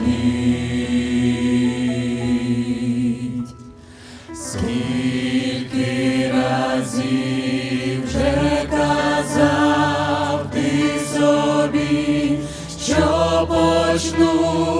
ходіть, скільки разів вже казав ти собі, що почну.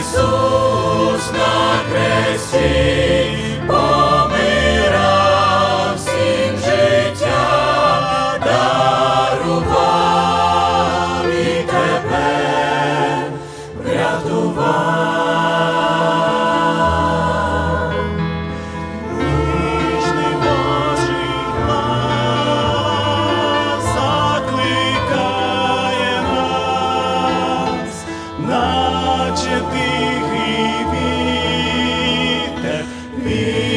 Ісус на хресті. You.